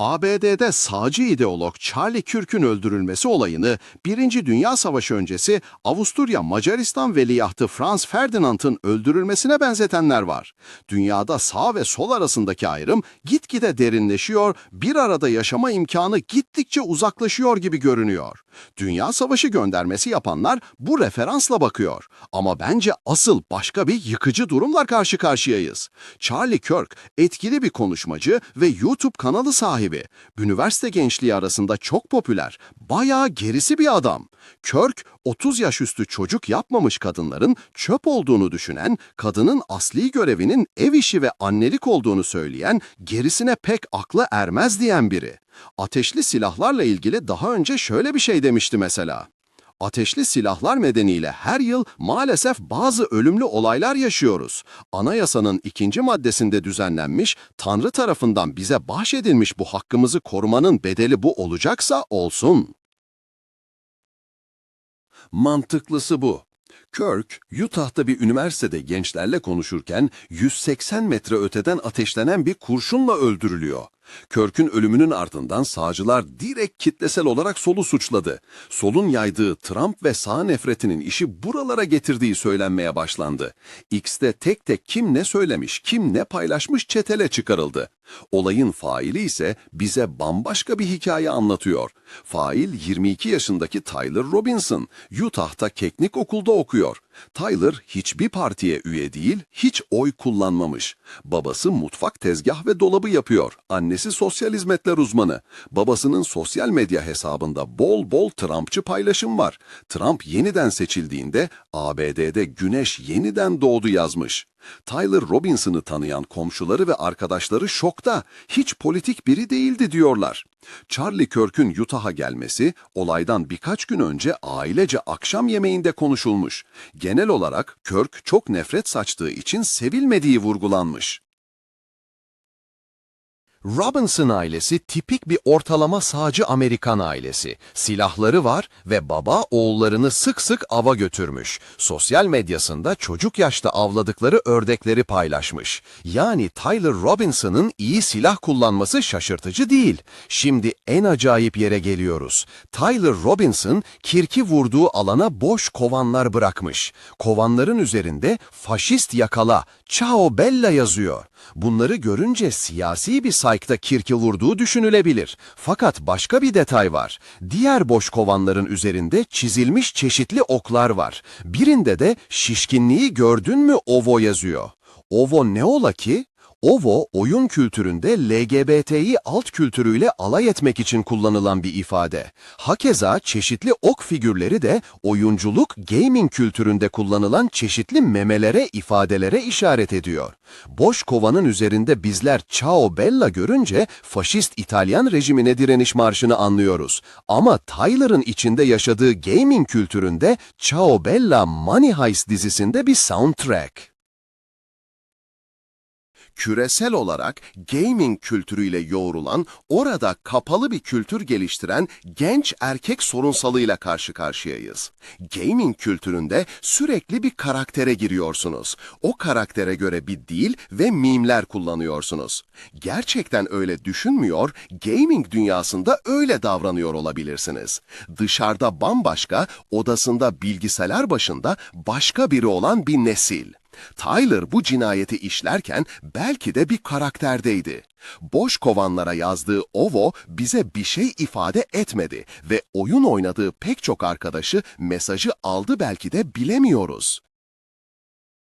ABD'de sağcı ideolog Charlie Kirk'ün öldürülmesi olayını Birinci Dünya Savaşı öncesi Avusturya Macaristan veliahtı Franz Ferdinand'ın öldürülmesine benzetenler var. Dünyada sağ ve sol arasındaki ayrım gitgide derinleşiyor, bir arada yaşama imkanı gittikçe uzaklaşıyor gibi görünüyor. Dünya Savaşı göndermesi yapanlar bu referansla bakıyor. Ama bence asıl başka bir yıkıcı durumla karşı karşıyayız. Charlie Kirk etkili bir konuşmacı ve YouTube kanalı sahibi. Üniversite gençliği arasında çok popüler. Bayağı gerisi bir adam. Kirk 30 yaş üstü çocuk yapmamış kadınların çöp olduğunu düşünen, kadının asli görevinin ev işi ve annelik olduğunu söyleyen, gerisine pek akla ermez diyen biri. Ateşli silahlarla ilgili daha önce şöyle bir şey demişti mesela. Ateşli silahlar nedeniyle her yıl maalesef bazı ölümlü olaylar yaşıyoruz. Anayasanın ikinci maddesinde düzenlenmiş, Tanrı tarafından bize bahşedilmiş bu hakkımızı korumanın bedeli bu olacaksa olsun. Mantıklısı bu. Kirk, Utah'ta bir üniversitede gençlerle konuşurken 180 metre öteden ateşlenen bir kurşunla öldürülüyor. Kirk'ün ölümünün ardından sağcılar direkt kitlesel olarak solu suçladı. Solun yaydığı Trump ve sağ nefretinin işi buralara getirdiği söylenmeye başlandı. X'te tek tek kim ne söylemiş, kim ne paylaşmış çetele çıkarıldı. Olayın faili ise bize bambaşka bir hikaye anlatıyor. Fail 22 yaşındaki Tyler Robinson, Utah'ta Keknik Okul'da okuyor. Tyler hiçbir partiye üye değil, hiç oy kullanmamış. Babası mutfak tezgah ve dolabı yapıyor. Annesi sosyal hizmetler uzmanı. Babasının sosyal medya hesabında bol bol Trumpçı paylaşım var. Trump yeniden seçildiğinde ABD'de güneş yeniden doğdu yazmış. Tyler Robinson'ı tanıyan komşuları ve arkadaşları şokta. Hiç politik biri değildi diyorlar. Charlie Kirk'ün Utah'a gelmesi olaydan birkaç gün önce ailece akşam yemeğinde konuşulmuş. Genel olarak Kirk çok nefret saçtığı için sevilmediği vurgulanmış. Robinson ailesi tipik bir ortalama sağcı Amerikan ailesi. Silahları var ve baba oğullarını sık sık ava götürmüş. Sosyal medyasında çocuk yaşta avladıkları ördekleri paylaşmış. Yani Tyler Robinson'ın iyi silah kullanması şaşırtıcı değil. Şimdi en acayip yere geliyoruz. Tyler Robinson kirki vurduğu alana boş kovanlar bırakmış. Kovanların üzerinde faşist yakala, Ciao Bella yazıyor. Bunları görünce siyasi bir saykta kirki vurduğu düşünülebilir. Fakat başka bir detay var. Diğer boş kovanların üzerinde çizilmiş çeşitli oklar var. Birinde de şişkinliği gördün mü Ovo yazıyor. Ovo ne ola ki? Ovo, oyun kültüründe LGBTİ alt kültürüyle alay etmek için kullanılan bir ifade. Hakeza çeşitli ok figürleri de oyunculuk, gaming kültüründe kullanılan çeşitli memelere, ifadelere işaret ediyor. Boş kovanın üzerinde bizler Ciao Bella görünce faşist İtalyan rejimine direniş marşını anlıyoruz. Ama Tyler'ın içinde yaşadığı gaming kültüründe Ciao Bella Money Heist dizisinde bir soundtrack küresel olarak gaming kültürüyle yoğrulan, orada kapalı bir kültür geliştiren genç erkek sorunsalıyla karşı karşıyayız. Gaming kültüründe sürekli bir karaktere giriyorsunuz. O karaktere göre bir dil ve mimler kullanıyorsunuz. Gerçekten öyle düşünmüyor, gaming dünyasında öyle davranıyor olabilirsiniz. Dışarıda bambaşka, odasında bilgisayar başında başka biri olan bir nesil. Tyler bu cinayeti işlerken belki de bir karakterdeydi. Boş kovanlara yazdığı Ovo bize bir şey ifade etmedi ve oyun oynadığı pek çok arkadaşı mesajı aldı belki de bilemiyoruz.